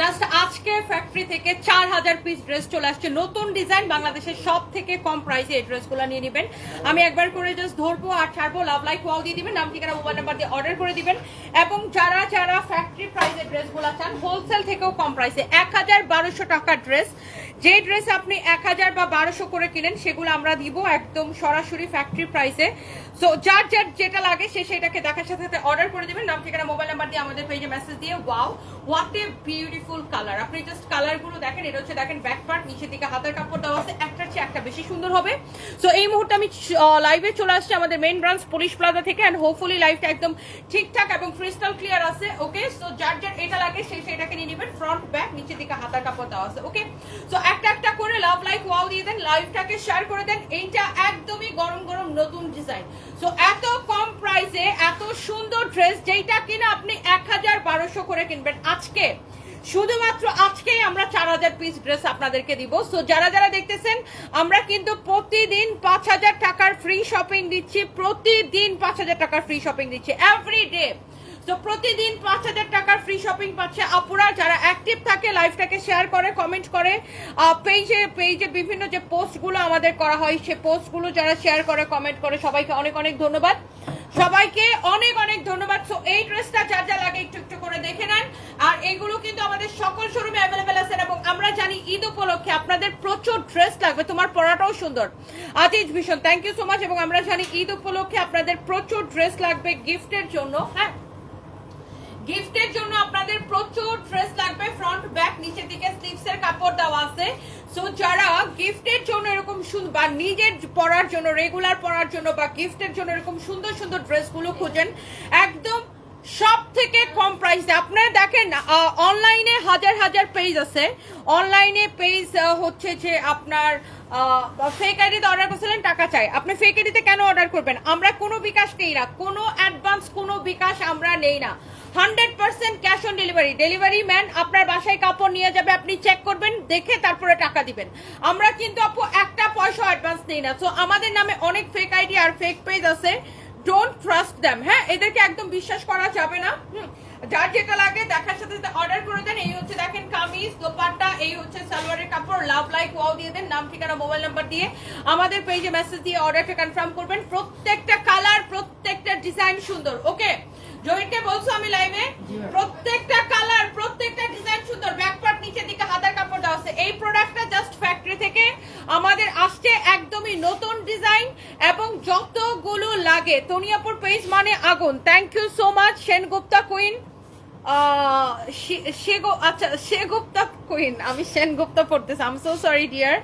Just আজকে factory থেকে চার হাজার পিস ড্রেস চলে আসছে। নতুন ডিজাইন বাংলাদেশের সব থেকে কম প্রাইসে এই ড্রেসগুলো নিয়ে নেবেন। আমি একবার করে জাস্ট ধরবো আর ছাড়বো। লাভ লাইক ওয়াও দিয়ে দিবেন। নাম, ঠিকানা মোবাইল নাম্বার দিয়ে অর্ডার করে দিবেন। এবং যারা যারা ফ্যাক্টরি প্রাইসে ড্রেসগুলো চান হোলসেল থেকেও কম প্রাইসে এক হাজার বারোশো টাকার ড্রেস যে ড্রেস আপনি এক হাজার বা বারোশো করে কিনেন, সেগুলো আমরা দিব একদম সরাসরি ফ্যাক্টরি প্রাইসে সো যার যার যেটা লাগে, সে সেটাকে দেখার সাথে সাথে অর্ডার করে দেবেন। নাম, ঠিকানা মোবাইল নাম্বার দিয়ে আমাদের পেজে মেসেজ দিয়ে। Wow what a beautiful colour আপনি জাস্ট কালারগুলো দেখেন, এটা হচ্ছে দেখেন ব্যাক পার্ট নিচের দিকে হাতের কাপড় দেওয়া আছে। একটার চেয়ে একটা, বেশি সুন্দর হবে। সো এই মুহূর্তে আমি লাইভে চলে আসছি আমাদের মেইন ব্রাঞ্চ পুলিশ প্লাজা থেকে অ্যান্ড হোপফুলি লাইভটা একদম ঠিকঠাক এবং ক্রিস্টাল ক্লিয়ার আছে ওকে সো যার যার এটা লাগে সেই সেটাকে নিয়ে নেবেন। ফ্রন্ট ব্যাক নিচের দিকে হাতার কাপড় দেওয়া আছে ওকে সো একটা একটা করে লাভ লাইক ওয়াও দিয়ে দেন। লাইভটাকে শেয়ার করে দেন। এইটা একদমই গরম গরম নতুন ডিজাইন সো এত কম প্রাইসে এত সুন্দর ড্রেস যেটা কিনা আপনি এক হাজার বারোশো করে কিনবেন। আজকে, শুধুমাত্র আজকেই আমরা চার হাজার পিস ড্রেস আপনাদেরকে দিব। সো যারা যারা দেখতেছেন, আমরা কিন্তু প্রতিদিন পাঁচ হাজার টাকার ফ্রি শপিং দিচ্ছি। প্রতিদিন পাঁচ হাজার টাকার ফ্রি শপিং দিচ্ছি। এভরি ডে তো প্রতিদিন পাঁচ হাজার টাকার ফ্রি শপিং পাচ্ছে আপুরা, যারা অ্যাক্টিভ থাকে লাইফটাকে শেয়ার করে কমেন্ট করে। পেজে পেজে বিভিন্ন যে পোস্টগুলো আমাদের করা হয়, সে পোস্টগুলো যারা শেয়ার করে কমেন্ট করে, সবাইকে অনেক অনেক ধন্যবাদ। সবাইকে অনেক অনেক ধন্যবাদ। সো এই ড্রেসটা যার যা লাগে একটু একটু করে দেখে নেন। আর এগুলো কিন্তু আমাদের সকল শোরুমে অ্যাভেলেবেল আছে, এবং আমরা জানি ঈদ উপলক্ষে আপনাদের প্রচুর ড্রেস লাগবে। তোমার পরাটাও সুন্দর। আজিজ ভীষণ থ্যাংক ইউ সো মাচ এবং আমরা জানি ঈদ উপলক্ষে আপনাদের প্রচুর ড্রেস লাগবে গিফটের জন্য। হ্যাঁ? গিফটের জন্য আপনাদের প্রচুর ড্রেস লাগবে ফ্রন্ট ব্যাক নিচের দিকে স্লিভস এর কাপড় দেওয়া আছে। সো যারা গিফটের জন্য এরকম বা নিজের পরার জন্য রেগুলার পরার জন্য, বা গিফটের জন্য এরকম সুন্দর সুন্দর ড্রেসগুলো খুঁজেন, একদম সব থেকে কম প্রাইসে আপনারা দেখেন অনলাইনে হাজার হাজার পেজ আছে। অনলাইনে পেজ হচ্ছে যে আপনার ফেক আইডিতে অর্ডার করছিলেন, টাকা চাই। আপনি ফেক আইডিতে কেন অর্ডার করবেন? আমরা কোনো বিকাশ নেই না, কোনো অ্যাডভান্স কোনো বিকাশ আমরা নেই না। Hundred percent cash on delivery. Delivery man আপনার বাসায় কাপড় নিয়ে যাবে, আপনি চেক করবেন, দেখে তারপরে টাকা দিবেন। আমরা কিন্তু আপু একটা পয়সা অ্যাডভান্স নেই না। তো আমাদের নামে অনেক ফেক আইডি আর ফেক পেজ আছে। ডোন্ট ট্রাস্ট দ্যাম হ্যাঁ? এদেরকে একদম বিশ্বাস করা যাবে না। যার যেটা লাগে, দেখার সাথে সাথে অর্ডার করে দেন। এই হচ্ছে দেখেন কামিজ, দোপাট্টা, এই হচ্ছে সালোয়ারের কাপড় লাভ লাইক ওয়াও দিয়ে দেন। নাম, ঠিকানা মোবাইল নাম্বার দিয়ে আমাদের পেজে মেসেজ দিয়ে অর্ডারটা কনফার্ম করবেন। প্রত্যেকটা কালার প্রত্যেকটা ডিজাইন সুন্দর ওকে জয়িনকে বলছো আমি লাইভে প্রত্যেকটা কালার প্রত্যেকটা ডিজাইন সুন্দর। ব্যাক পার্ট নিচের দিকে হাতার কাপড় দেওয়া আছে। এই প্রোডাক্টটা জাস্ট ফ্যাক্টরি থেকে আমাদের আসছে একদমই নতুন ডিজাইন এবং যতগুলো লাগে। তনিয়াপুর পেজ মানে আগুন। Thank you so much Sengupta queen আচ্ছা সেগুপ্তা কুইন আমি সেনগুপ্তা পড়তেছি। আম সো সরি ডিয়ার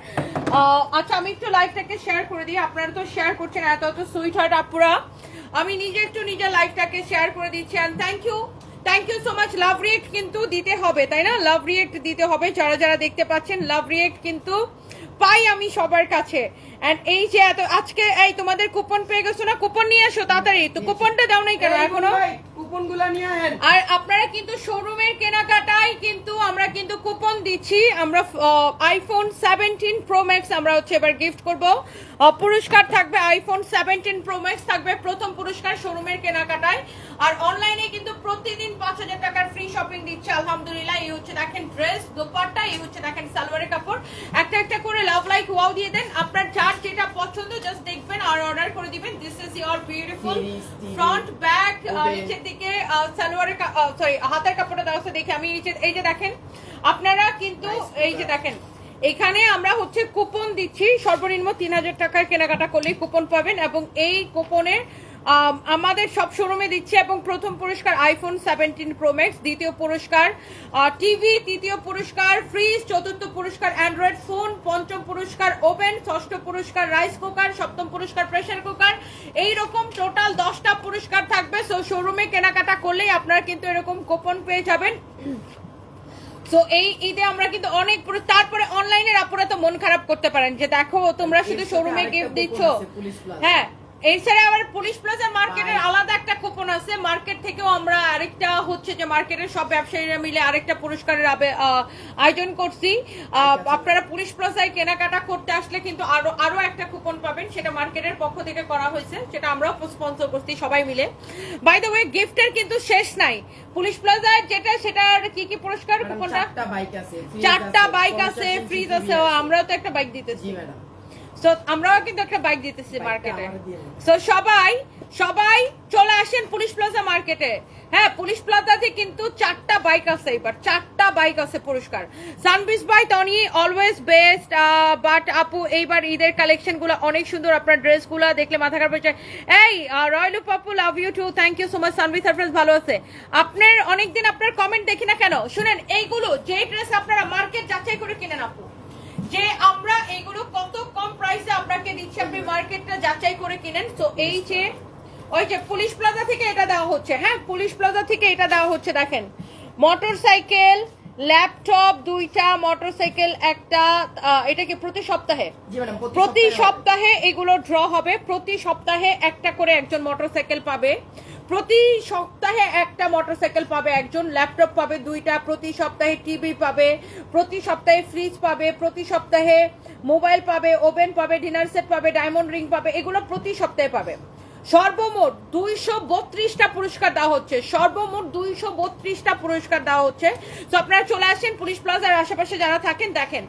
আচ্ছা আমি একটু লাইভটাকে শেয়ার করে দিই। আপনারা তো শেয়ার করছেন এত এত সুইট হার্ট আপুরা। আমি নিজে একটু নিজের লাইফটাকে শেয়ার করে দিচ্ছি and thank you thank you so much love react কিন্তু দিতে হবে তাই না? লাভ রিয়েক্ট দিতে হবে। যারা যারা দেখতে পাচ্ছেন লাভ রিয়েক্ট কিন্তু পাই আমি সবার কাছে। অ্যান্ড এই যে এত আজকে এই তোমাদের কুপন পেয়ে গেছো না? কুপন নিয়ে এসো তাড়াতাড়ি। তো কুপনটা দাও নাই কেন এখনও? কুপনগুলা নিয়ে আর আপনারা কিন্তু শোরুমের কেনাকাটায় কিন্তু আমরা কিন্তু কুপন দিচ্ছি। আমরা আইফোন সেভেন্টিন প্রো ম্যাক্স আমরা হচ্ছে এবার গিফট করব। পুরস্কার থাকবে আইফোন সেভেন্টিন প্রো ম্যাক্স থাকবে প্রথম পুরস্কার শোরুমের কেনাকাটায়। আর অনলাইনে কিন্তু প্রতিদিন পাঁচ হাজার টাকার ফ্রি শপিং দিচ্ছে আলহামদুলিল্লাহ। এই হচ্ছে দেখেন ড্রেস দোপাট্টা এই হচ্ছে দেখেন সালোয়ারের কাপড়। একটা একটা করে লাভ লাইক ওয়াও দিয়ে দেন। আপনার যার যেটা পছন্দ জাস্ট দেখবেন আর অর্ডার করে দিবেন। This is your beautiful. Front back নিচের দিকে সালোয়ারের সরি হাতের কাপড়টা দেওয়া দেখে আমি এই যে দেখেন আপনারা কিন্তু এই যে দেখেন এখানে আমরা হচ্ছে কুপন দিচ্ছি। সর্বনিম্ন তিন হাজার টাকার কেনাকাটা করলেই কুপন পাবেন এবং এই কুপনের আমাদের সব শোরুমে দিচ্ছে এবং প্রথম পুরস্কার আইফোন সেভেন্টিন প্রো ম্যাক্স দ্বিতীয় পুরস্কার টিভি তৃতীয় পুরস্কার ফ্রিজ চতুর্থ পুরস্কার অ্যান্ড্রয়েড ফোন পঞ্চম পুরস্কার ওভেন ষষ্ঠ পুরস্কার রাইস কুকার সপ্তম পুরস্কার প্রেশার কুকার এই রকম টোটাল দশটা পুরস্কার থাকবে। সো শোরুমে কেনাকাটা করলেই আপনারা কিন্তু এরকম কুপন পেয়ে যাবেন। তো এই ঈদে আমরা কিন্তু অনেক পুরো- তারপরে অনলাইনের আপনারা তো মন খারাপ করতে পারেন যে দেখো তোমরা শুধু শোরুমে গিফট দিচ্ছ। হ্যাঁ এছাড়া আবার পুলিশ প্লাজা মার্কেটের আলাদা একটা কুপন আছে। মার্কেট থেকেও আমরা আরেকটা হচ্ছে যে মার্কেটের সব ব্যবসায়ীরা মিলে আরেকটা পুরস্কারের আয়োজন করছি। আহ, আপনারা পুলিশ প্লাজায় কেনাকাটা করতে আসলে কিন্তু আরও আরও একটা কুপন পাবেন। সেটা মার্কেটের পক্ষ থেকে করা হয়েছে। সেটা আমরাও স্পন্সর করছি সবাই মিলে। বাই দ্য ওয়ে গিফটের কিন্তু শেষ নাই। পুলিশ প্লাজার যেটা সেটার কি কি পুরস্কার কুপনটা চারটা বাইক আছে fridge চারটা আছে, বাইক আছে 50 ফ্রিজ আছে। আমরাও তো একটা বাইক দিতেছি। জি ম্যাডাম। তো আমরাও কিন্তু একটা বাইক দিতেছি মার্কেটে সো সবাই সবাই চলে আসেন পুলিশ প্লাজা মার্কেটে হ্যাঁ পুলিশ প্লাজাতে কিন্তু চারটা বাইক আছে এবার। চারটা বাইক আছে পুরস্কার। Sanvis by Toni always best but আপু এইবার ঈদের কালেকশনগুলো অনেক সুন্দর। আপনার ড্রেসগুলো দেখলে মাথা খারাপ হয়ে যায়। এই royal Papu love you too thank you so much Sanvis surprise ভালো আছে। আপনার অনেকদিন আপনার কমেন্ট দেখি না কেন? শুনেন এইগুলো যে ড্রেস আপনারা মার্কেট যাচাই করে কিনেন আপু। যে আমরা এগুলো কত কম প্রাইসে আপনাকে দিচ্ছি আপনি মার্কেটটা যাচাই করে কিনেন। তো এই যে ওই যে পুলিশ প্লাজা থেকে এটা দেওয়া হচ্ছে হ্যাঁ? পুলিশ প্লাজা থেকে এটা দেওয়া হচ্ছে দেখেন। মোটর সাইকেল ল্যাপটপ দুইটা মোটর সাইকেল একটা এটা কি প্রতি সপ্তাহে? প্রতি সপ্তাহে সপ্তাহে এগুলো ড্র হবে প্রতি সপ্তাহে একটা করে একজন মোটরসাইকেল পাবে। প্রতি সপ্তাহে একটা মোটরসাইকেল পাবে, একজন ল্যাপটপ পাবে, দুইটা, প্রতি সপ্তাহে টিভি পাবে, প্রতি সপ্তাহে ফ্রিজ পাবে, প্রতি সপ্তাহে মোবাইল পাবে, ওভেন পাবে, ডিনার সেট পাবে, ডায়মন্ড রিং পাবে, এগুলো প্রতি সপ্তাহে পাবে। সর্বমোট দুইশো বত্রিশটা পুরস্কার দেওয়া হচ্ছে। সর্বমোট দুইশো বত্রিশটা পুরস্কার দেওয়া হচ্ছে। তো আপনারা চলে আসেন পুলিশ প্লাজার আশেপাশে যারা থাকেন, দেখেন,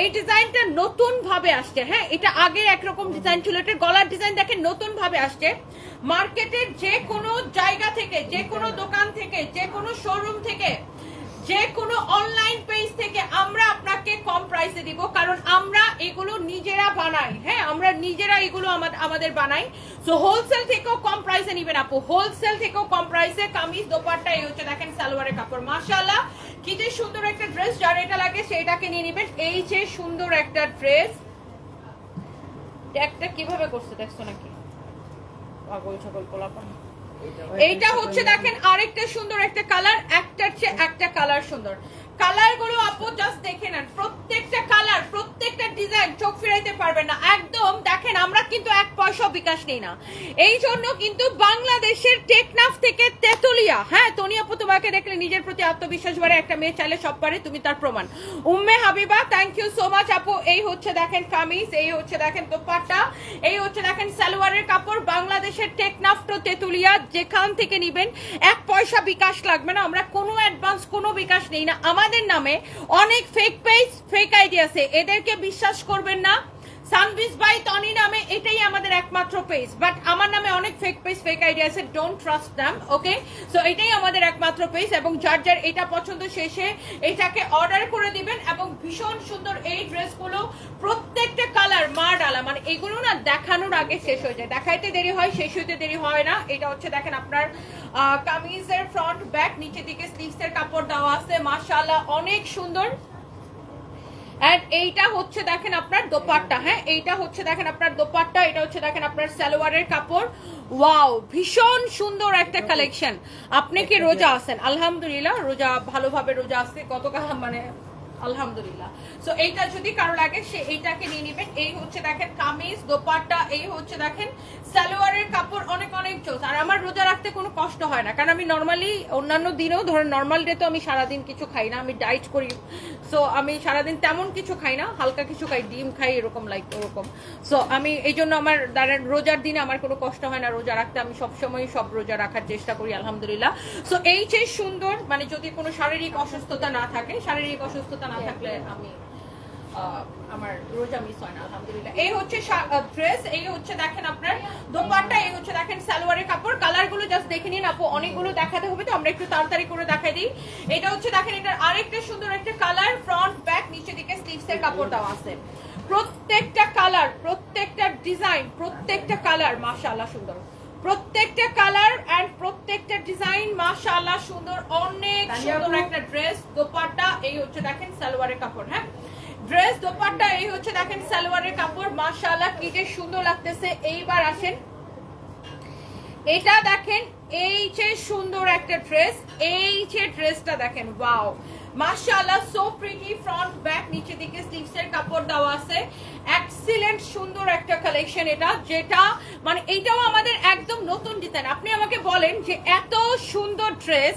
এই ডিজাইনটা নতুন ভাবে আসছে। হ্যাঁ এটা আগে একরকম ডিজাইন ছিল, এটা গলার ডিজাইন দেখেন নতুন ভাবে আসছে। মার্কেটের যে কোনো জায়গা থেকে, যে কোনো দোকান থেকে, যে কোনো শোরুম থেকে যে কোনো অনলাইন পেজ থেকে আমরা আপনাকে কম প্রাইসে দিব, কারণ আমরা এগুলো নিজেরা বানাই। হ্যাঁ আমরা নিজেরা এগুলো আমাদের বানাই। সো হোলসেল থেকেও কম প্রাইসে নিবেন আপু। হোলসেল থেকেও কম প্রাইসে কামিজ, দোপাট্টা, এই হচ্ছে দেখেন সালোয়ারের কাপড়। মাশাআল্লাহ, কি যে সুন্দর একটা ড্রেস যার এটা লাগে সেইটাকে নিয়ে নিবেন। এই যে সুন্দর একটা ড্রেস ট্যাগটা কীভাবে করছে, দেখছ নাকি? পাগল, ছাগল, পোলাপান। এইটা হচ্ছে দেখেন আরেকটা সুন্দর একটা কালার একটার চেয়ে একটা কালার সুন্দর। কালারগুলো আপু জাস্ট দেখে নেন। প্রত্যেকটা কালার প্রত্যেকটা ডিজাইন চোখ ফিরাইতে পারবেন না। একদম, দেখেন, আমরা কিন্তু এক পয়সা বিকাশ নেই না। এই জন্য কিন্তু বাংলাদেশের টেকনাফ থেকে তেতুলিয়া হ্যাঁ তনি আপু তোমাকে দেখলে নিজের প্রতি আত্মবিশ্বাস বাড়ে, একটা মেয়ে চাইলে সব পারে, তুমি তার প্রমাণ। Umme Habiba thank you so much আপু। এই হচ্ছে দেখেন কামিজ, এই হচ্ছে দেখেন দোপাট্টা, এই হচ্ছে দেখেন সালোয়ারের কাপড়। বাংলাদেশের টেকনাফ টু তেতুলিয়া, যেখান থেকে নিবেন, এক পয়সা বিকাশ লাগবে না। আমরা কোনো অ্যাডভান্স কোনো বিকাশ নেই না। আমাদের নামে অনেক ফেক পেজ ফেক আইডি আছে। এদেরকে বিশ্বাস করবেন না। সানবিস বাই টনি নামে এটাই আমাদের একমাত্র পেজ বাট আমার নামে অনেক ফেক পেজ ফেক আইডি আছে don't trust them okay so এটাই আমাদের একমাত্র পেজ এবং যার যার এটা পছন্দ শেষে এটাকে অর্ডার করে দিবেন এবং ভীষণ সুন্দর এই ড্রেসগুলো প্রত্যেকটা কালার মা ডালা মানে এগুলো না দেখানোর আগে শেষ হয়ে যায়। দেখাইতে দেরি হয়, শেষ হইতে দেরি হয় না। এটা হচ্ছে দেখেন আপনার কামিজের ফ্রন্ট ব্যাক নিচের দিকে স্লিভসের কাপড় দেওয়া আছে, মাশাআল্লাহ, অনেক সুন্দর। এন্ড এইটা হচ্ছে দেখেন আপনার দোপাট্টা হ্যাঁ? এইটা হচ্ছে দেখেন আপনার দোপাট্টা এটা হচ্ছে দেখেন আপনার সালোয়ারের কাপড়। ওয়াও ভীষণ সুন্দর একটা কালেকশন আপনি কি রোজা আছেন? আলহামদুলিল্লাহ রোজা ভালোভাবে রোজা আছে গতকাল মানে আলহামদুলিল্লাহ। সো এইটা যদি কারও লাগে, সে এইটাকে নিয়ে নেবেন। এই হচ্ছে দেখেন কামিজ, দোপাট্টা, এই হচ্ছে দেখেন সালোয়ারের কাপড়, অনেক অনেক চোস আর আমার রোজা রাখতে কোনো কষ্ট হয় না, কারণ আমি নর্মালি অন্যান্য দিনেও ধরেন নর্মাল ডে তো আমি সারাদিন কিছু খাই না, আমি ডাইট করি। সো আমি সারাদিন তেমন কিছু খাই না, হালকা কিছু খাই, ডিম খাই, এরকম লাইক ওরকম। সো আমি এই জন্য আমার দাঁড়ান রোজার দিনে আমার কোনো কষ্ট হয় না, রোজা রাখতে আমি সবসময় সব রোজা রাখার চেষ্টা করি, আলহামদুলিল্লাহ। সো এই যে সুন্দর মানে যদি কোনো শারীরিক অসুস্থতা না থাকে, শারীরিক অসুস্থতা না থাকলে আমি আমার রোজা মিস হয় না আলহামদুলিল্লাহ। এই হচ্ছে ড্রেস এই হচ্ছে দেখেন আপনার দোপাট্টা এই হচ্ছে দেখেন সালোয়ারের কাপড়। কালারগুলো জাস্ট দেখে নিন আপু অনেকগুলো দেখাতে হবে তো আমরা একটু তাড়াতাড়ি করে দেখাই দিই। এটা হচ্ছে দেখেন এটার আরেকটা সুন্দর একটা কালার ফ্রন্ট ব্যাক নিচে দিকে স্লিভস এর কাপড় দেওয়া আছে। প্রত্যেকটা কালার প্রত্যেকটা ডিজাইন প্রত্যেকটা কালার মাশাআল্লাহ সুন্দর। প্রত্যেকটা কালার এন্ড প্রত্যেকটা ডিজাইন মাশাআল্লাহ সুন্দর অনেক সুন্দর একটা ড্রেস দোপাট্টা এই হচ্ছে দেখেন সালোয়ারের কাপড় হ্যাঁ? ড্রেস দোপাট্টা এই হচ্ছে দেখেন সালোয়ারের কাপড় মাশাআল্লাহ কি যে সুন্দর লাগতেছে। এইবার আসেন। এটা দেখেন এই যে সুন্দর একটা ড্রেস এই যে ড্রেসটা দেখেন ওয়াও মাশাআল্লাহ সো প্রিটি ফ্রন্ট ব্যাক নিচে দিকে স্লিভস এর কাপড় দেওয়া আছে। এক্সিলেন্ট সুন্দর একটা কালেকশন এটা, যেটা মানে এটাও আমাদের একদম নতুন ডিজাইন আপনি আমাকে বলেন যে এত সুন্দর ড্রেস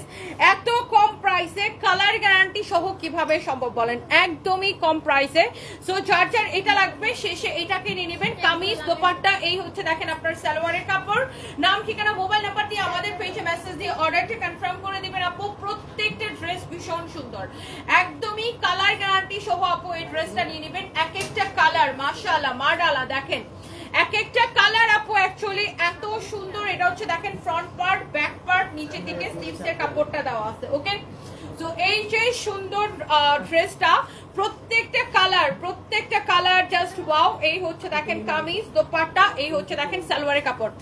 এত কম প্রাইসে কালার গ্যারান্টি সহ কীভাবে সম্ভব বলেন? একদমই কম প্রাইসে সো যার যার এটা লাগবে, শেষে এটাকে নিয়ে নেবেন। কামিজ, দোপাট্টা, এই হচ্ছে দেখেন আপনার সালোয়ারের কাপড়। নাম, ঠিকানা মোবাইল নাম্বার দিয়ে আমাদের পেজে মেসেজ দিয়ে অর্ডারটা কনফার্ম করে দিবেন আপু। প্রত্যেকটা ভীষণ সুন্দর। একদমই কালার গ্যারান্টি সহ আপু এই ড্রেসটা নিয়ে নেবেন। এক একটা কালার মাশাআল্লাহ, মারালা, দেখেন। এক একটা কালার আপু অ্যাকচুয়ালি এত সুন্দর। এটা হচ্ছে দেখেন ফ্রন্ট পার্ট ব্যাক পার্ট নিচের দিকে স্লিভস কাপড়টা দেওয়া আছে ওকে তো এই যে সুন্দর ড্রেসটা প্রত্যেকটা কালার প্রত্যেকটা কালার জাস্ট ওয়াও এই হচ্ছে দেখেন কামিজ, দোপাট্টা, এই হচ্ছে দেখেন সালোয়ারের কাপড়।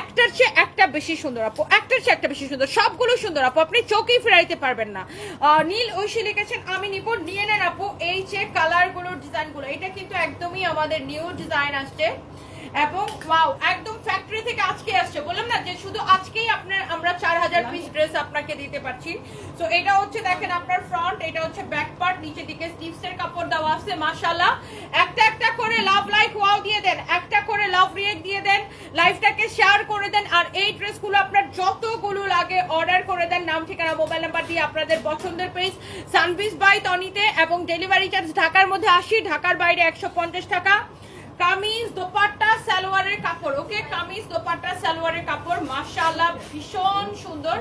একটার চেয়ে একটা বেশি সুন্দর আপু, একটার চেয়ে একটা বেশি সুন্দর, সবগুলো সুন্দর আপু, আপনি চোখেই ফেরাইতে পারবেন না। নীল ঐশী লিখেছেন, আমি নিব নিয়ে নেন আপু, এই যে কালারগুলোর ডিজাইনগুলো এটা কিন্তু একদমই আমাদের নিউ ডিজাইন আসছে। এবং ওয়াও একদম ফ্যাক্টরি থেকে আজকে আসছে। বললাম না যে শুধু আজকেই আপনার আমরা চার হাজার পিস ড্রেস আপনাকে দিতে পারছি। তো এটা হচ্ছে দেখেন আপনার ফ্রন্ট এটা হচ্ছে ব্যাক পার্ট নিচে দিকে স্লিভস এর কাপড় দেওয়া আছে, মাশাআল্লাহ। একটা একটা করে লাভ লাইক ওয়াও দিয়ে দেন, একটা করে লাভ রিয়েক্ট দিয়ে দেন লাইফটাকে শেয়ার করে দেন, আর এই ড্রেসগুলো আপনার যতগুলো লাগে অর্ডার করে দেন। নাম, ঠিকানা মোবাইল নাম্বার দিয়ে আপনাদের পছন্দের পেজ সানভিস বাই তনিতে এবং ডেলিভারি চার্জ ঢাকার মধ্যে আশি, ঢাকার বাইরে একশো পঞ্চাশ টাকা। কামিজ, দোপাট্টা, সালোয়ারের কাপড়। ওকে, কামিজ, দোপাট্টা, সালোয়ারের কাপড়। মাশাআল্লাহ, ভীষণ সুন্দর।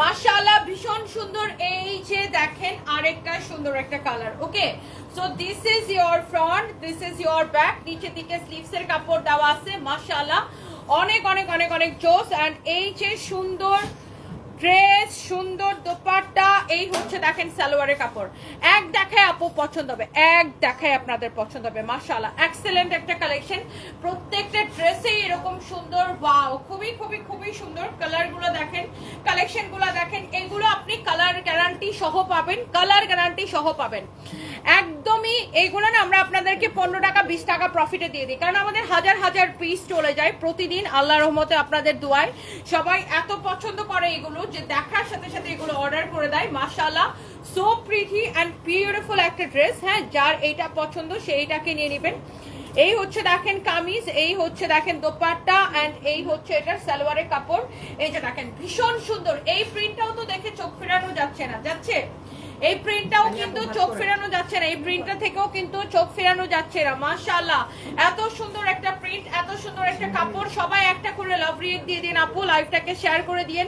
মাশাআল্লাহ, ভীষণ সুন্দর। এই যে দেখেন, আরেকটা সুন্দর একটা colour okay? So this is your front this is your back নিচে দিকে স্লিভস কাপড় দেওয়া আছে, মাশাআল্লাহ। অনেক অনেক অনেক অনেক জোস। এন্ড এই যে সুন্দর ড্রেস, সুন্দর দোপাট্টা, এই হচ্ছে দেখেন সালোয়ারের কাপড়। এক দেখায় আপু পছন্দ হবে, এক দেখায় আপনাদের পছন্দ হবে, মাশাআল্লাহ। এক্সেলেন্ট একটা কালেকশন প্রত্যেকটা ড্রেসেই এরকম সুন্দর ওয়াও খুবই খুবই খুবই সুন্দর কালারগুলো দেখেন। কালেকশনগুলো দেখেন, এগুলো আপনি কালার গ্যারান্টি সহ পাবেন কালার গ্যারান্টি সহ পাবেন। একদমই এইগুলো না আমরা আপনাদেরকে পনেরো টাকা, বিশ টাকা প্রফিটে দিয়ে দিই। কারণ আমাদের হাজার হাজার পিস চলে যায় প্রতিদিন আল্লাহ রহমতে আপনাদের দোয়ায়। সবাই এত পছন্দ করে এগুলো যে দেখার সাথে সাথে এগুলো অর্ডার করে দেয়। মাশাআল্লাহ সো প্রিটি অ্যান্ড বিউটিফুল একটা ড্রেস হ্যাঁ যার এইটা পছন্দ সেইটাকে নিয়ে নেবেন। এই হচ্ছে দেখেন কামিজ, এই হচ্ছে দেখেন দোপাট্টা অ্যান্ড এই হচ্ছে এটার সালোয়ারের কাপড়। এই যে দেখেন, ভীষণ সুন্দর। এই প্রিন্টটাও তো দেখে চোখ ফেরানো যাচ্ছে না। যাচ্ছে? এই প্রিন্টটাও কিন্তু চোখ ফেরানো যাচ্ছে না। এই প্রিন্টটা থেকেও কিন্তু চোখ ফেরানো যাচ্ছে না। মাশাআল্লাহ। এত সুন্দর একটা প্রিন্ট এত সুন্দর একটা কাপড়। সবাই একটা করে লাভ রিয়েক্ট দিয়ে দিন আপু। লাইভটাকে শেয়ার করে দিন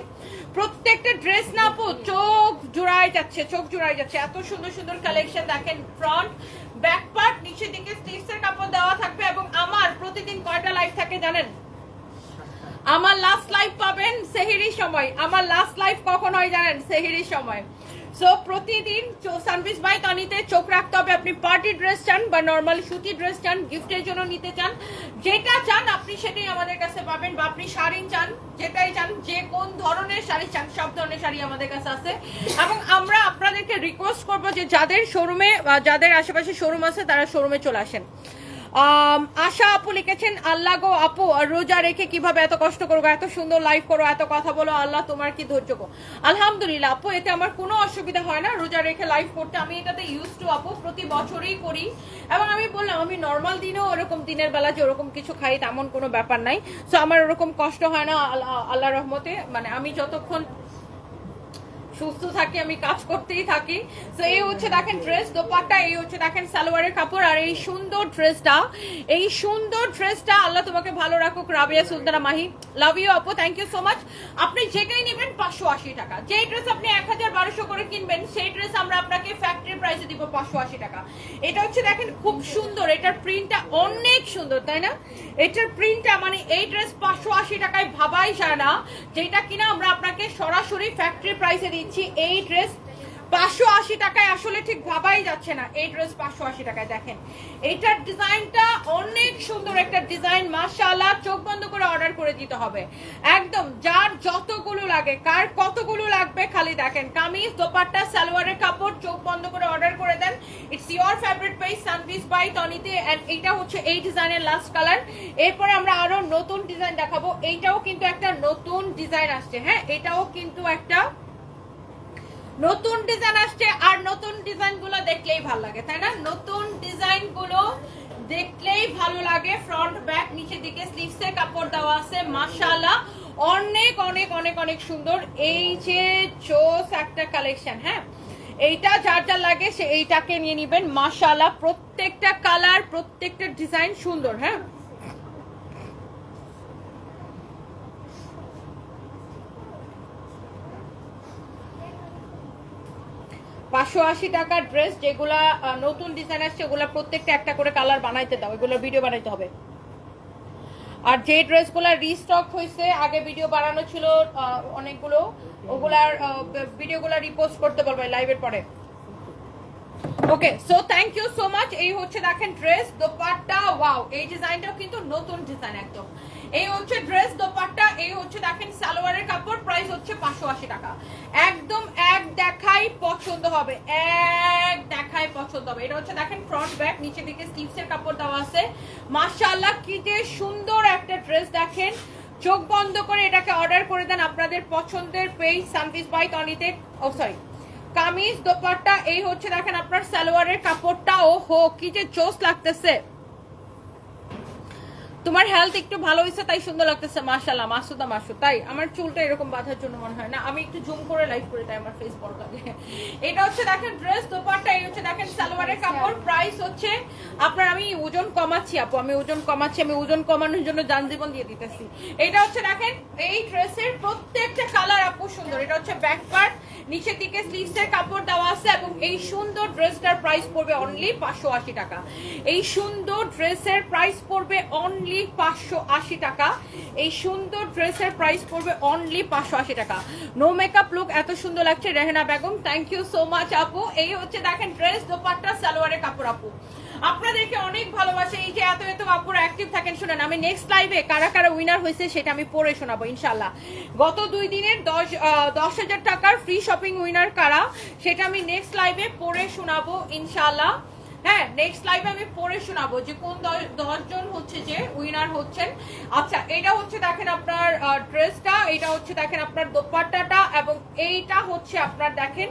প্রত্যেকটা ড্রেস না আপু চোখ জোড়ায় যাচ্ছে চোখ জোড়ায় যাচ্ছে। এত সুন্দর সুন্দর কালেকশন দেখেন। ফ্রন্ট ব্যাক পার্ট নিচের দিকে স্লিভস এর কাপড় দেওয়া থাকবে এবং আমার প্রতিদিন কয়টা লাইভ থাকে জানেন? আমার লাস্ট লাইভ পাবেন সেহেরি সময়। আমার লাস্ট লাইভ কখন হয় জানেন? সেহেরি সময়। সো প্রতিদিন সার্ভিস বাই তনিতে চোখ রাখতে হবে। আপনি পার্টি ড্রেস চান বা নর্মাল সুতি ড্রেস চান গিফটের জন্য নিতে চান, যেটা চান আপনি সেটাই আমাদের কাছে পাবেন বা আপনি শাড়ি চান, যেটাই চান, যে কোন ধরনের শাড়ি চান, সব ধরনের শাড়ি আমাদের কাছে আছে। এবং আমরা আপনাদেরকে রিকোয়েস্ট করব যে যাদের শোরুমে যাদের আশেপাশে শোরুম আছে, তারা শোরুমে চলে আসেন। আশা আপু লিখেছেন, আল্লাহ গো আপু, রোজা রেখে কীভাবে এত কষ্ট করব, এত সুন্দর লাইভ করো এত কথা বলো, আল্লাহ তোমার কি ধৈর্য গো? আলহামদুলিল্লাহ আপু, এতে আমার কোনো অসুবিধা হয় না, রোজা রেখে লাইভ করতে। আমি এটাতে ইউজ টু আপু, প্রতি বছরই করি। এবং আমি বললাম, আমি নর্মাল দিনেও ওরকম দিনের বেলা যে ওরকম কিছু খাই, তেমন কোনো ব্যাপার নাই। সো আমার ওরকম কষ্ট হয় না আল্লাহ রহমতে। মানে আমি যতক্ষণ সুস্থ থাকি, আমি কাজ করতেই থাকি। তো এই হচ্ছে দেখেন ড্রেস দোপাট্টা, এই হচ্ছে দেখেন সালোয়ারের কাপড়, আর এই সুন্দর ড্রেসটা এই সুন্দর ড্রেসটা আল্লাহ তোমাকে ভালো রাখুক, রাবিয়া সুলতানা মাহি। লাভ ইউ আপু থ্যাংক ইউ সো মাচ আপনি যেটাই নেবেন পাঁচশো আশি টাকা। যে ড্রেস আপনি এক হাজার বারোশো করে কিনবেন, সেই ড্রেস আমরা আপনাকে ফ্যাক্টরি প্রাইসে দিব পাঁচশো আশি টাকা। এটা হচ্ছে দেখেন খুব সুন্দর, এটার প্রিন্টটা অনেক সুন্দর, তাই না? এটার প্রিন্টটা মানে এই ড্রেস পাঁচশো আশি টাকায় ভাবাই যায় না, যেটা কিনা আমরা আপনাকে সরাসরি ফ্যাক্টরি প্রাইসে দিচ্ছি, এই ড্রেস পাঁচশো আশি টাকায় আসলে ঠিক ভাবাই যাচ্ছে না। এই ড্রেস পাঁচশো আশি টাকায় দেখেন। এইটার ডিজাইনটা অনেক সুন্দর একটা ডিজাইন, মাশাআল্লাহ, চোখ বন্ধ করে অর্ডার করে দিতে হবে। একদম, যার যতগুলো লাগে, কার কতগুলো লাগবে খালি দেখেন। কামিজ, দোপাট্টা, সালোয়ারের কাপড়, চোখ বন্ধ করে অর্ডার করে দেন। It's your favourite page Sanvis by তনিতে and এটা হচ্ছে এই ডিজাইনের লাস্ট কালার এরপরে আমরা আরও নতুন ডিজাইন দেখাবো। এইটাও কিন্তু একটা নতুন ডিজাইন আসছে হ্যাঁ? এটাও কিন্তু একটা নতুন ডিজাইন আসছে আর নতুন ডিজাইনগুলো দেখলেই ভালো লাগে, তাই না? নতুন ডিজাইনগুলো দেখলেই ভালো লাগে ফ্রন্ট ব্যাক নিচে দিকে স্লিভস কাপড় দেওয়া আছে, মাশাআল্লাহ। অনেক অনেক অনেক অনেক সুন্দর। এই যে চোস একটা কালেকশন হ্যাঁ? এইটা যার যার লাগে সে এইটাকে নিয়ে নিবেন। মাশাআল্লাহ, প্রত্যেকটা কালার প্রত্যেকটা ডিজাইন সুন্দর হ্যাঁ? পাঁচশো আশি টাকার ড্রেস যেগুলা নতুন ডিজাইন আসছে, ওগুলা প্রত্যেকটা একটা করে কালার বানাইতে দাও ওইগুলো ভিডিও বানাইতে হবে। আর যে ড্রেসগুলো রিস্টক হয়েছে আগে ভিডিও বানানো ছিল অনেকগুলো, ওগুলার ভিডিওগুলো রিপোস্ট করতে পারবে লাইভের পরে। Okay so thank you so much এই হচ্ছে দেখেন ড্রেস দোপাট্টা ওয়াও এই ডিজাইনটাও কিন্তু নতুন ডিজাইন একদম। এই হচ্ছে ড্রেস দোপাট্টা, এই হচ্ছে দেখেন সালোয়ারের কাপড় প্রাইস হচ্ছে পাঁচশো আশি টাকা। একদম এক দেখাই পছন্দ হবে, এক দেখাই পছন্দ হবে। এটা হচ্ছে দেখেন ফ্রন্ট ব্যাক নিচে দিকে স্লিভস এর কাপড় দেওয়া আছে। মাশাআল্লাহ, কি যে সুন্দর একটা ড্রেস দেখেন। চোখ বন্ধ করে এটাকে অর্ডার করে দেন আপনাদের পছন্দের পেজ সানভিস বাই টনিতে ও সরি কামিজ দোপাট্টা এই হচ্ছে দেখেন আপনার সালোয়ারের কাপড়টা ও হো কি যে জোস লাগতেছে। তোমার হেলথ একটু ভালো হয়েছে তাই সুন্দর লাগতেছে মাশাল্লাহ মাসুদা মাসু তাই আমার চুলটা এরকম বাঁধার জন্য মনে হয় না। আমি একটু জুম করে লাইভ করে তাই আমার ফেস বড় লাগে। এটা হচ্ছে দেখেন ড্রেস দোপাট্টা এই হচ্ছে দেখেন সালোয়ারের কাপড়। প্রাইস হচ্ছে আপনার আমি ওজন কমাচ্ছি আপু আমি ওজন কমাচ্ছি আমি ওজন কমানোর জন্য যান জীবন দিয়ে দিতেছি। এটা হচ্ছে দেখেন এই ড্রেসের প্রত্যেকটা কালার আপু সুন্দর। এটা হচ্ছে ব্যাক পার্ট নিচের দিকে স্লিভস এর কাপড় দেওয়া আছে এবং এই সুন্দর ড্রেসটার প্রাইস পড়বে অনলি পাঁচশো আশি টাকা। এই সুন্দর ড্রেসের প্রাইস পড়বে অনলি পাঁচশো আশি টাকা। এই সুন্দর ড্রেসের প্রাইস পড়বে অনলি পাঁচশো আশি টাকা। নো মেকআপ লুক এত সুন্দর লাগছে, Rehena Begum thank you so much আপু। এই হচ্ছে দেখেন ড্রেস দোপাট্টা, সালোয়ারের কাপড়, আপু। আপনাদেরকে অনেক ভালোবাসে। এই যে এত এত আপুরা অ্যাক্টিভ থাকেন, শুনেন, আমি নেক্সট লাইভে কারা কারা উইনার হয়েছে সেটা আমি পড়ে শোনাবো ইনশাল্লাহ গত দুই দিনের দশ দশ হাজার টাকার ফ্রি শপিং উইনার কারা, সেটা আমি নেক্সট লাইভে পড়ে শোনাবো ইনশাল্লাহ হ্যাঁ নেক্সট লাইভে আমি পড়ে শোনাবো যে কোন দশ- দশজন হচ্ছে যে উইনার হচ্ছেন। আচ্ছা এটা হচ্ছে দেখেন আপনার ড্রেসটা এটা হচ্ছে দেখেন আপনার দোপাট্টাটা এবং এইটা হচ্ছে আপনার দেখেন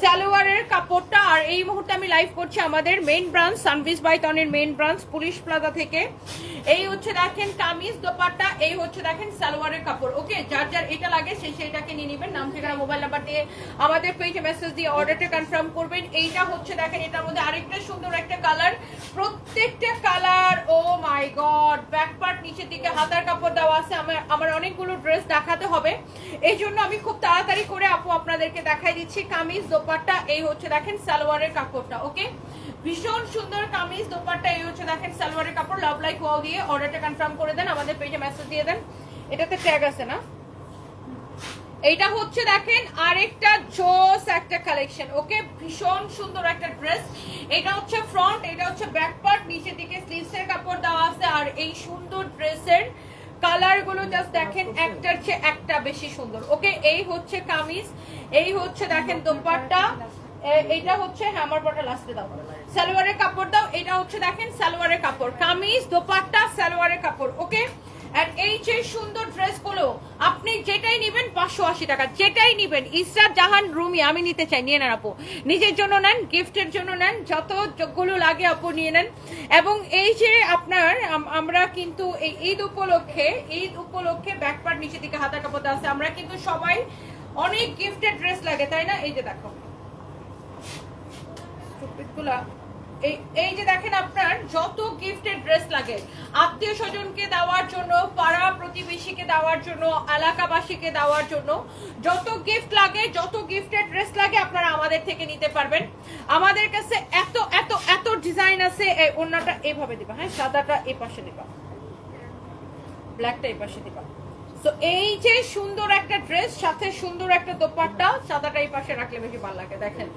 সালোয়ারের কাপড়টা। আর এই মুহূর্তে আমি লাইভ করছি আমাদের মেইন ব্রাঞ্চ সানভিস বাই টনের মেইন ব্রাঞ্চ পুলিশ প্লাজা থেকে। এই হচ্ছে দেখেন কামিজ দোপাট্টা, এই হচ্ছে দেখেন সালোয়ারের কাপড়। ওকে যার যার এটা লাগে, সে সেটাকে নিয়ে নেবেন। নাম ঠিকানা মোবাইল নাম্বার দিয়ে আমাদের পেজে মেসেজ দিয়ে অর্ডারটা কনফার্ম করবেন। এইটা হচ্ছে দেখেন, এটার মধ্যে আরেকটা সুন্দর একটা কালার। প্রত্যেকটা colour, oh my god back part নিচের দিকে, হাতার কাপড় দেওয়া আছে, আমার আমার অনেকগুলো ড্রেস দেখাতে হবে। এই জন্য আমি খুব তাড়াতাড়ি করে আপু আপনাদেরকে দেখাই দিচ্ছি কামিজ দোপাট্টা। এই হচ্ছে দেখেন সালোয়ারের কাপড়টা, ওকে? ভীষণ সুন্দর কামিজ দোপাট্টা, এই হচ্ছে দেখেন সালোয়ারের কাপড় লাভ লাইক ওয়াও দিয়ে। অর্ডারটা কনফার্ম করে দেন, আমাদের পেজে মেসেজ দিয়ে দেন। এটাতে ট্যাগ আছে না? এইটা হচ্ছে দেখেন আরেকটা জোস একটা কালেকশন ওকে ভীষণ সুন্দর একটা ড্রেস এটা হচ্ছে ফ্রন্ট এটা হচ্ছে ব্যাক পার্ট নিচের দিকে স্লিভস এর কাপড় দেওয়া আছে। আর এই সুন্দর ড্রেসের কালারগুলো জাস্ট দেখেন একটার চেয়ে একটা বেশি সুন্দর। ওকে এই হচ্ছে কামিজ এই হচ্ছে দেখেন দোপাট্টা এ- এইটা হচ্ছে হ্যাঁ আমার পটা লাস্টে দাও। সালোয়ারের কাপড় দাও এটা হচ্ছে দেখেন সালোয়ারের কাপড়। কামিজ দোপাট্টা সালোয়ারের কাপড়। ওকে আর এই যে সুন্দর ড্রেসগুলো আপনি যেটাই নেবেন পাঁচশো আশি টাকা, যেটাই নেবেন ইসরাত জাহান রুমি, আমি নিতে চাই, নিয়ে নেন আপু। নিজের জন্য নেন গিফটের জন্য নেন, যত যোগ্যগুলো লাগে আপু, নিয়ে নেন। এবং এই যে আপনার আমরা কিন্তু এই ঈদ উপলক্ষে ঈদ উপলক্ষে ব্যাকপার্ট নিচে দিকে হাতা কাপড় আছে। আমরা কিন্তু সবাই অনেক গিফটের ড্রেস লাগে, তাই না? এই যে দেখো। টুকটুকগুলা এই এই যে দেখেন আপনার, যত গিফটের ড্রেস লাগে, আত্মীয় স্বজনকে দেওয়ার জন্য, পাড়া প্রতিবেশীকে দেওয়ার জন্য, এলাকাবাসীকে দেওয়ার জন্য, যত গিফট লাগে, যত গিফটের ড্রেস লাগে, আপনারা আমাদের থেকে নিতে পারবেন। আমাদের কাছে এত এত এত ডিজাইন আছে, এই ওড়নাটা এভাবে দিবা হ্যাঁ? সাদাটা এই পাশে দিবা। ব্ল্যাকটা এই পাশে দিবা। তো এই যে সুন্দর একটা ড্রেস সাথে সুন্দর একটা দোপাট্টা, সাদাটা এই পাশে রাখলে বেশি ভালো লাগে, দেখেন।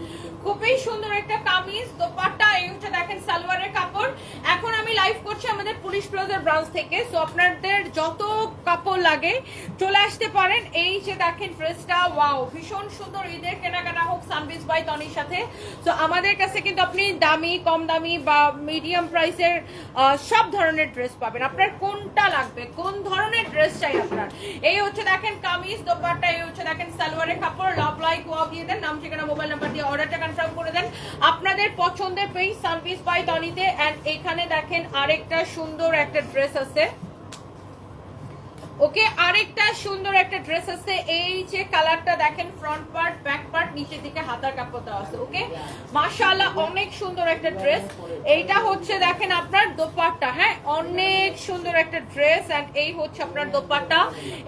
খুবই সুন্দর একটা কামিজ, দোপাট্টা, এই হচ্ছে দেখেন সালোয়ারের কাপড়। এখন আমি লাইভ করছি আমাদের পুলিশ প্লাজার ব্রাঞ্চ থেকে। সো আপনাদের যত কাপড় লাগে, চলে আসতে পারেন। এই যে দেখেন ড্রেসটা ওয়াও ভীষণ সুন্দর ঈদের কেনাকাটা হোক সানবিজ বাই তনির সাথে। তো আমাদের কাছে কিন্তু আপনি দামি, কম দামি বা মিডিয়াম প্রাইসের সব ধরনের ড্রেস পাবেন। আপনার কোনটা লাগবে? কোন ধরনের ড্রেস চাই আপনার? এই হচ্ছে দেখেন কামিজ, দোপাট্টা, এই হচ্ছে দেখেন সালোয়ারের কাপড় লাভ লাইক দিয়ে দেন। নাম, ঠিকানা মোবাইল নাম্বার দিয়ে অর্ডারটা কনফার্ম করে দেন। আপনাদের পছন্দের পেজ সার্ভিস বাই তনিতে এন্ড এখানে দেখেন আরেকটা সুন্দর একটা ড্রেস আছে। ওকে, আরেকটা সুন্দর একটা ড্রেস আছে। এই যে কালারটা দেখেন ফ্রন্ট পার্ট ব্যাক পার্ট নিচের দিকে হাতার কাপড় দেওয়া আছে, ওকে? মাশাআল্লাহ, অনেক সুন্দর একটা ড্রেস এইটা হচ্ছে দেখেন আপনার দোপাট্টা হ্যাঁ? অনেক সুন্দর একটা ড্রেস এন্ড এই হচ্ছে আপনার দোপাট্টা।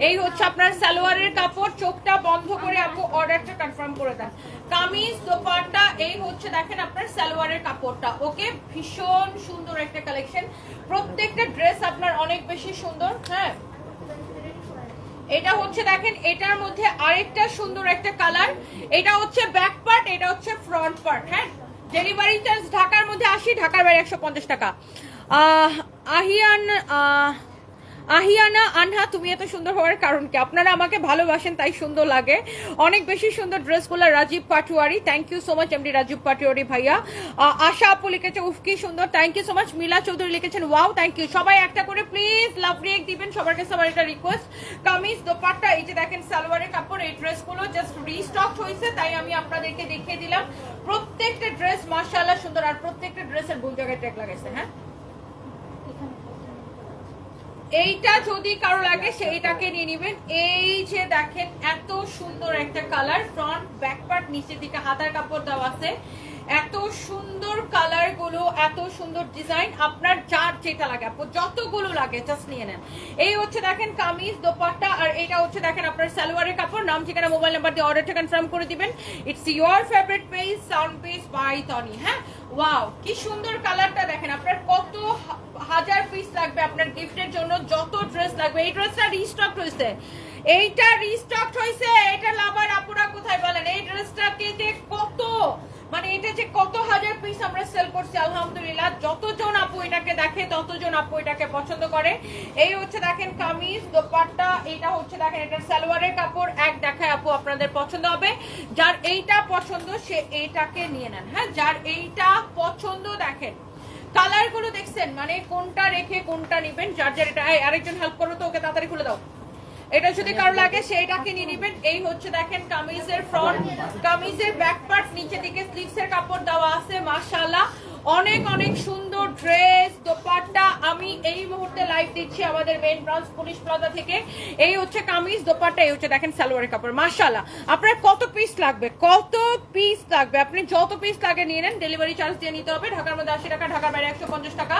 এই হচ্ছে আপনার সালোয়ারের কাপড়। চোখটা বন্ধ করে আপু অর্ডারটা কনফার্ম করে দেন। কামিজ, দোপাট্টা, এই হচ্ছে দেখেন আপনার সালোয়ারের কাপড়টা, ওকে? ভীষণ সুন্দর একটা কালেকশন প্রত্যেকটা ড্রেস আপনার অনেক বেশি সুন্দর হ্যাঁ? এটা হচ্ছে দেখেন এটার মধ্যে আরেকটা সুন্দর একটা কালার। এটা হচ্ছে ব্যাক পার্ট এটা হচ্ছে ফ্রন্ট পার্ট হ্যাঁ? ডেলিভারি চার্জ ঢাকার মধ্যে আসি ঢাকার বাইরে একশো পঞ্চাশ টাকা। আহ, আহিয়ান আহ, আহিয়ানা, আনহা, তুমি এত সুন্দর হওয়ার কারণ কি? আপনারা আমাকে ভালোবাসেন, তাই সুন্দর লাগে। অনেক বেশি সুন্দর ড্রেসগুলো Rajib Patwari. Thank you so much MD Rajib Patwari ভাইয়া। আশা আপু লিখেছে, উফ, কি সুন্দর। Thank you so much Mila Chowdhury লিখেছেন ওয়াও থ্যাংক ইউ সবাই একটা করে প্লিজ লাভ রিয়েক দিবেন, সবার কাছে আমার এটা রিকোয়েস্ট কামিজ, দোপাট্টা, এই যে দেখেন, সালোয়ারের কাপড়, এই ড্রেসগুলো জাস্ট রিস্টক হয়েছে, তাই আমি আপনাদেরকে দেখিয়ে দিলাম। প্রত্যেকটা ড্রেস, মাশাআল্লাহ সুন্দর, আর প্রত্যেকটা ড্রেসের ভুল জায়গায় ট্যাগ লাগাইছে হ্যাঁ? এইটা যদি কারও লাগে, সেইটাকে নিয়ে নেবেন। এই যে দেখেন, এত সুন্দর একটা কালার ফ্রন্ট ব্যাক পার্ট নিচের দিকে হাতার কাপড় দেওয়া আছে। এত সুন্দর কালারগুলো, এত সুন্দর ডিজাইন আপনার যার যেটা লাগে যতগুলো লাগে জাস্ট নিয়ে নেন। এই হচ্ছে দেখেন কামিজ, দোপাট্টা, আর এটা হচ্ছে দেখেন আপনার সালোয়ারের কাপড়, নাম, ঠিকানা মোবাইল নাম্বার দিয়ে অর্ডারটা কনফার্ম করে দিবেন। It's your favourite page sound page by Toni হ্যাঁ? ওয়াও কি সুন্দর কালারটা দেখেন, আপনার কত হাজার পিস লাগবে আপনার গিফটের জন্য, যত ড্রেস লাগবে। এই ড্রেসটা রিস্টক হয়েছে। এইটা রিস্টক হয়েছে, এটা লাভার আপুরা কোথায় বলেন? এই ড্রেসটা কেটে কত? মানে এটা যে কত হাজার পিস আমরা সেল করছি, আলহামদুলিল্লাহ। যতজন আপু এটাকে দেখে, ততজন আপু এটাকে পছন্দ করে। এই হচ্ছে দেখেন কামিজ, দোপাট্টা, এটা হচ্ছে দেখেন, এটা সালোয়ারের কাপড়। এক দেখায় আপু আপনাদের পছন্দ হবে। যার এইটা পছন্দ, সে এইটাকে নিয়ে নেন। হ্যাঁ যার এইটা পছন্দ, দেখেন। কালারগুলো দেখছেন মানে কোনটা রেখে কোনটা নিবেন, যার যার এটা আরেকজন হেল্প করো তো, ওকে তাড়াতাড়ি খুলে দাও। এটা যদি কারও লাগে সেইটাকে নিয়ে নিবেন। এই হচ্ছে দেখেন কামিজের ফ্রন্ট কামিজের ব্যাক পার্ট নিচে দিকে স্লিভস এর কাপড় দেওয়া আছে, মাশাআল্লাহ। অনেক অনেক সুন্দর ড্রেস দোপাট্টা। আমি এই মুহূর্তে লাইভ দিচ্ছি আমাদের মেইন ব্রাঞ্চ পুলিশ প্লাজা থেকে। এই হচ্ছে কামিজ, দোপাট্টা, এই হচ্ছে দেখেন সালোয়ারের কাপড়। মাশাআল্লাহ। আপনার কত পিস লাগবে? কত পিস লাগবে? আপনি যত পিস লাগে নিয়ে নেন ডেলিভারি চার্জ দিয়ে নিতে হবে। ঢাকার মধ্যে আশি টাকা, ঢাকার বাইরে একশো পঞ্চাশ টাকা।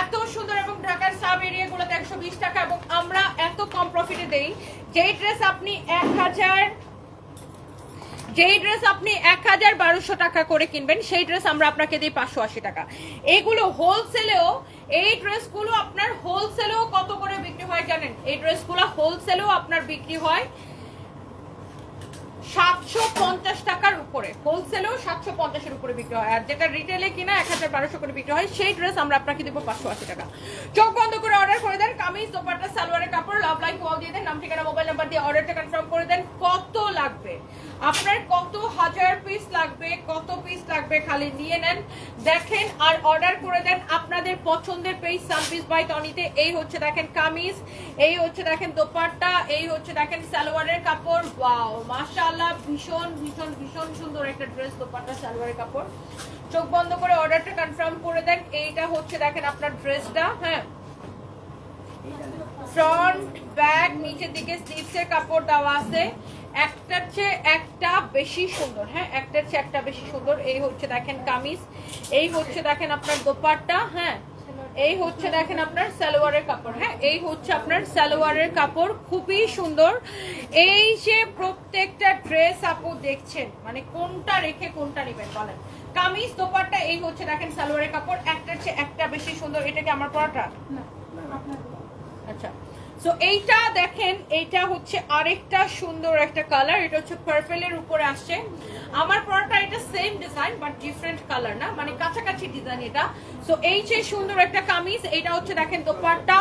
এত সুন্দর এবং ঢাকার সাব এরিয়া গুলোতে একশো বিশ টাকা এবং আমরা এত কম প্রফিটে দেই। যেই ড্রেস আপনি এক হাজার যেই ড্রেস আপনি এক হাজার বারোশো টাকা করে কিনবেন, সেই ড্রেস আমরা আপনাকে দিই পাঁচশো আশি টাকা। এইগুলো হোলসেলেও এই ড্রেসগুলো আপনার হোলসেলেও কত করে বিক্রি হয় জানেন? এই ড্রেসগুলো হোলসেলেও আপনার বিক্রি হয় সাতশো পঞ্চাশ টাকার উপরে হোলসেলেও সাতশো পঞ্চাশের উপরে বিক্রি হয়। আর যেটা রিটেলে কিনা এক হাজার বারোশো করে বিক্রি হয়, সেই ড্রেস আমরা আপনাকে দেবো পাঁচশো আশি টাকা। চোখ বন্ধ করে অর্ডার করে দেন, কামিজ, দোপাট্টা, সালোয়ারের কাপড় লাভ লাইক ওয়াও দিয়ে দেন, নাম ঠিকানা মোবাইল নাম্বার দিয়ে অর্ডারটা কনফার্ম করে দেন, কত লাগবে? আপনার কত হাজার পিস লাগবে, কত পিস লাগবে খালি নিয়ে নেন, দেখেন আর অর্ডার করে দেন আপনাদের পছন্দের পেজ সার্ভিস বাই টনিতে এই হচ্ছে দেখেন কামিজ, এই হচ্ছে দেখেন দোপাট্টা, এই হচ্ছে দেখেন সালোয়ারের কাপড়। ওয়াও মাশাআল্লাহ ভীষণ ভীষণ ভীষণ সুন্দর একটা ড্রেস দোপাট্টা, সালোয়ারের কাপড়। চোখ বন্ধ করে অর্ডারটা কনফার্ম করে দেন। এইটা হচ্ছে, দেখেন আপনার ড্রেসটা হ্যাঁ। ফ্রন্ট ব্যাক নিচের দিকে স্লিভস এর কাপড় দেওয়া আছে। একটার চেয়ে একটা বেশি সুন্দর হ্যাঁ। একটার চেয়ে একটা বেশি সুন্দর। এই হচ্ছে, দেখেন কামিজ। এই হচ্ছে, দেখেন আপনার দোপাট্টা হ্যাঁ। এই হচ্ছে দেখেন আপনার সালোয়ারের কাপড় হ্যাঁ? এই হচ্ছে আপনার সালোয়ারের কাপড় খুবই সুন্দর। এই যে প্রত্যেকটা ড্রেস আপু দেখছেন মানে কোনটা রেখে কোনটা নেবেন বলেন। কামিজ দোপারটা এই হচ্ছে দেখেন সালোয়ারের কাপড় একটার চেয়ে একটা বেশি সুন্দর। এটা কি আমার পরাটা? আচ্ছা। সো এইটা দেখেন, এইটা হচ্ছে আরেকটা সুন্দর একটা কালার এটা হচ্ছে পার্পেলের উপরে আসছে। আমার পরাটা এটা same design but different colour না মানে কাছাকাছি ডিজাইন এটা। সো এই যে সুন্দর একটা কামিজ, এইটা হচ্ছে দেখেন দোপাট্টা,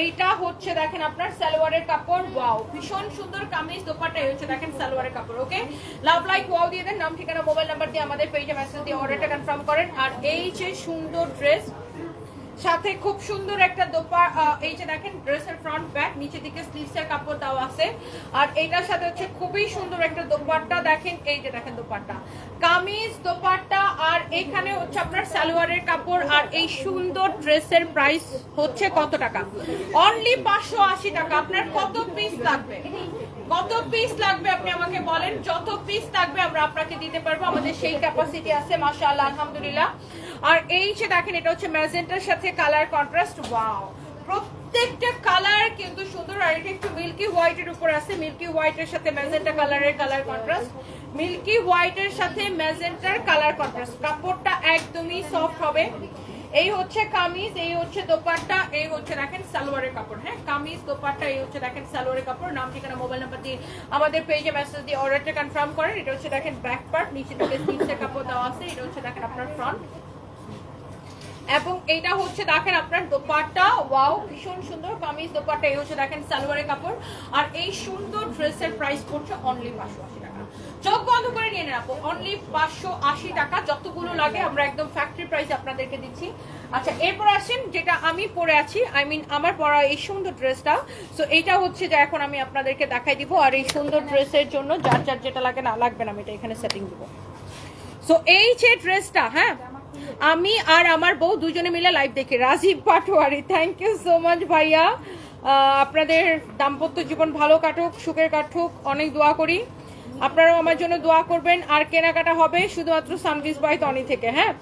এইটা হচ্ছে দেখেন আপনার সালোয়ারের কাপড়। ওয়াও ভীষণ সুন্দর কামিজ, দোপাট্টা, এই হচ্ছে দেখেন সালোয়ারের কাপড় ওকে লাভ লাইক ওয়াও দিয়ে দেন, নাম, ঠিকানা মোবাইল নাম্বার দিয়ে আমাদের পেজে মেসেজ দিয়ে অর্ডারটা কনফার্ম করেন। আর এই যে সুন্দর ড্রেস সাথে খুব সুন্দর একটা দোপা এই যে দেখেন ড্রেসের ফ্রন্ট ব্যাক নিচে দিকে স্লিভসের কাপড় দেওয়া আছে। আর এইটার সাথে হচ্ছে খুবই সুন্দর একটা দোপাট্টা, দেখেন, এই যে দেখেন দোপাট্টা। কামিজ, দোপাট্টা, আর এখানে হচ্ছে আপনার সালোয়ারের কাপড়, আর এই সুন্দর ড্রেসের প্রাইস হচ্ছে কত টাকা? অনলি পাঁচশো আশি টাকা। আপনার কত পিস লাগবে? কত পিস লাগবে আপনি আমাকে বলেন? যত পিস লাগবে আমরা আপনাকে দিতে পারব। আমাদের সেই ক্যাপাসিটি আছে, মাশাআল্লাহ, আলহামদুলিল্লাহ। আর এই যে দেখেন, এটা হচ্ছে ম্যাজেন্টার সাথে কালার কন্ট্রাস্ট ওয়াও প্রত্যেকটা কালার কিন্তু সুন্দর, আর এটা একটু মিল্কি হোয়াইটের উপর আছে। মিল্কি হোয়াইটের সাথে ম্যাজেন্টা কালারের কালার কন্ট্রাস্ট মিল্কি হোয়াইটের সাথে ম্যাজেন্টার কালার কন্ট্রাস্ট কাপড়টা একদমই সফট হবে। এই হচ্ছে কামিজ, এই হচ্ছে দোপাট্টা, এই হচ্ছে দেখেন সালোয়ারের কাপড় হ্যাঁ? কামিজ, দোপাট্টা, এই হচ্ছে দেখেন সালোয়ারের কাপড়। নাম, ঠিকানা মোবাইল নাম্বার দিয়ে আমাদের পেজে মেসেজ দিয়ে অর্ডারটা কনফার্ম করেন। এটা হচ্ছে দেখেন ব্যাক পার্ট নিচে দিকে স্লিভসের কাপড় দেওয়া আছে। এটা হচ্ছে দেখেন আপনার ফ্রন্ট এবং এইটা হচ্ছে দেখেন আপনার দোপাট্টা। ওয়াও, ভীষণ সুন্দর কামিজ দোপাট্টা। এই হচ্ছে দেখেন সালোয়ারের কাপড়। আর এই সুন্দর ড্রেসের প্রাইস পড়ছে অনলি পাঁচশো আশি টাকা। চোখ বন্ধ করে নিয়ে আপু। অনলি পাঁচশো আশি টাকা। যতগুলো লাগে আমরা একদম ফ্যাক্টরি প্রাইস আপনাদেরকে দিচ্ছি। আচ্ছা এরপর আসেন যেটা আমি পরে আছি। আই মিন আমার পরা এই সুন্দর ড্রেসটা। সো এইটা হচ্ছে যে এখন আমি আপনাদেরকে দেখাই দিব। আর এই সুন্দর ড্রেসের জন্য যার যার যেটা লাগে না লাগবে না, আমি এটা এখানে সেটিং দিব। সো এই যে ড্রেসটা হ্যাঁ? আমি আর আমার বউ দুজনে মিলে লাইভ দেখি। Rajib Patwari thank you so much ভাইয়া। আপনাদের দাম্পত্য জীবন ভালো কাটুক, সুখের কাটুক, অনেক দোয়া করি। আপনারাও আমার জন্য দোয়া করবেন, আর কেনাকাটা হবে শুধুমাত্র সানভিস বাই টনি থেকে হ্যাঁ?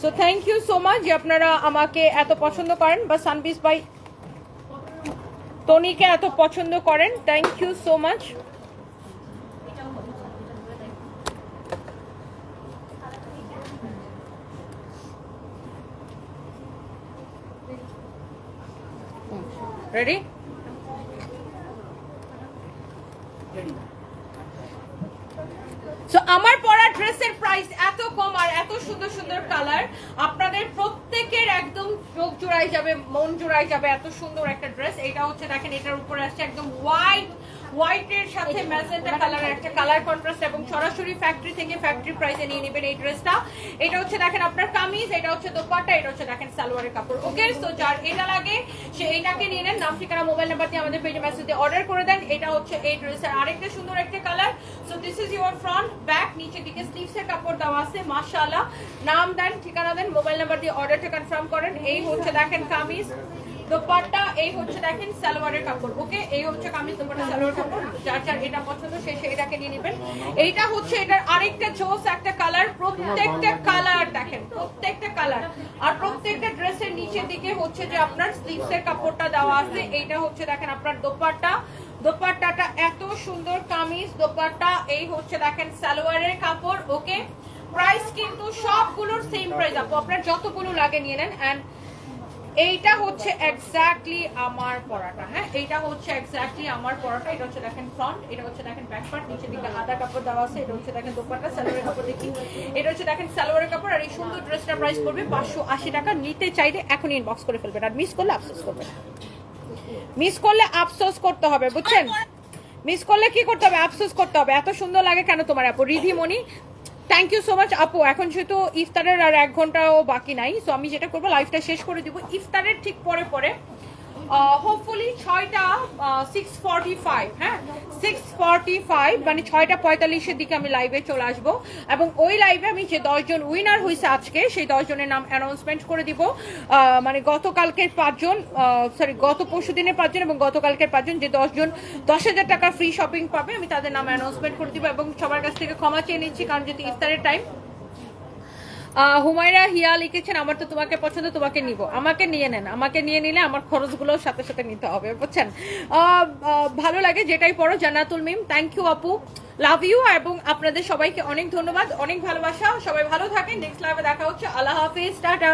So thank you so much যে আপনারা আমাকে এত পছন্দ করেন বা সানভিস বাই টনিকে এত পছন্দ করেন thank you so much ready so আমার পরা ড্রেসের প্রাইস এত কম আর এত সুন্দর সুন্দর কালার আপনাদের প্রত্যেকের একদম চোখ জোড়ায় যাবে, মন জোড়ায় যাবে এত সুন্দর একটা ড্রেস এটা হচ্ছে, দেখেন, এটার উপরে আসছে একদম হোয়াইট হোয়াইটের সাথে ম্যাজেন্টা কালারের একটা কালার কন্ট্রাস্ট এবং সরাসরি ফ্যাক্টরি থেকে ফ্যাক্টরি প্রাইসে নিয়ে নেবেন এই ড্রেসটা। এটা হচ্ছে দেখেন আপনার কামিজ এটা হচ্ছে দোপাট্টা এটা হচ্ছে দেখেন সালোয়ারের কাপড়। ওকে সো যার এটা লাগে সে এইটাকে নিয়ে নেন। নাম ঠিকানা মোবাইল নাম্বার দিয়ে আমাদের পেজে মেসেজ দিয়ে অর্ডার করে দেন। এটা হচ্ছে এই ড্রেসের আরেকটা সুন্দর একটা colour. So this is your front back নিচে দিকে স্লিভসের কাপড় দেওয়া আছে মাশাআল্লাহ। নাম দেন ঠিকানা দেন মোবাইল নাম্বার দিয়ে অর্ডারটা কনফার্ম করেন। এই হচ্ছে দেখেন কামিজ। দোপাট্টা, এই হচ্ছে দেখেন সালোয়ারের কাপড়। ওকে, এই হচ্ছে কামিজ, দোপাট্টা, সালোয়ার কাপড়। যার যার এটা পছন্দ, সে এটাকে নিয়ে নেবেন। এইটা হচ্ছে এটার আরেকটা জোস, একটা কালার। প্রত্যেকটা কালার দেখেন, প্রত্যেকটা কালার। আর প্রত্যেকটা ড্রেসের নিচের দিকে হচ্ছে যে আপনার স্লিভসের কাপড়টা দেওয়া আছে। এইটা হচ্ছে দেখেন আপনার দোপাট্টা। দোপাট্টাটা এত সুন্দর কামিজ, দোপাট্টা। এই হচ্ছে দেখেন সালোয়ারের কাপড়, ওকে। প্রাইস কিন্তু সবগুলোর সেম প্রাইস আপু। আপনার যতগুলো লাগে নিয়ে নেন। অ্যান্ড এইটা হচ্ছে এক্স্যাক্টলি আমার পরাটা হ্যাঁ? এইটা হচ্ছে এক্স্যাক্টলি আমার পরাটা, এটা হচ্ছে দেখেন ফ্রন্ট এটা হচ্ছে দেখেন ব্যাক পার্ট নিচে দিকে আদা কাপড় দেওয়া আছে, এটা হচ্ছে দেখেন দোপাট্টা, সালোয়ারের কাপড় দেখি। এটা হচ্ছে দেখেন সালোয়ারের কাপড়, আর এই সুন্দর ড্রেসটা প্রাইস করবে পাঁচশো আশি টাকা। নিতে চাইলে এখনই ইনবক্স করে ফেলবেন, আর মিস করলে আফসোস করবেন। মিস করলে আফসোস করতে হবে, বুঝছেন? মিস করলে কি করতে হবে? আফসোস করতে হবে। এত সুন্দর লাগে কেন তোমার, আপু? Ridhimoni thank you so much আপু এখন যেহেতু ইফতারের আর এক ঘন্টাও বাকি নাই সো আমি যেটা করব লাইফটা শেষ করে দিব। ইফতারের ঠিক পরে পরে হোপফুলি ছয়টা সিক্স ফর্টি ফাইভ হ্যাঁ? সিক্স ফর্টি ফাইভ মানে ছয়টা পঁয়তাল্লিশের দিকে আমি লাইভে চলে আসব। এবং ওই লাইভে আমি যে দশজন উইনার হয়েছে আজকে, সেই দশজনের নাম অ্যানাউন্সমেন্ট করে দিব। মানে গতকালকের পাঁচজন সরি গত পরশু দিনের পাঁচজন এবং গতকালকের পাঁচজন যে দশজন, দশ হাজার টাকা ফ্রি শপিং পাবে, আমি তাদের নাম অ্যানাউন্সমেন্ট করে দিব এবং সবার কাছ থেকে ক্ষমা চেয়ে নিচ্ছি, কারণ যেহেতু ইফতারের টাইম হুমায়রা হিয়া লিখেছেন, আমার তো তোমাকে পছন্দ, তোমাকে নিব। আমাকে নিয়ে নেন, আমাকে নিয়ে নিলে আমার খরচগুলো সাথে সাথে নিতে হবে, বুঝছেন? ভালো লাগে, যেটাই পড়ো, জান্নাতুল মিম। থ্যাংক ইউ আপু। লাভ ইউ এবং আপনাদের সবাইকে অনেক ধন্যবাদ, অনেক ভালোবাসা। সবাই ভালো থাকেন নেক্সট লাইভে দেখা হচ্ছে। আল্লাহ হাফিজ, টাটা।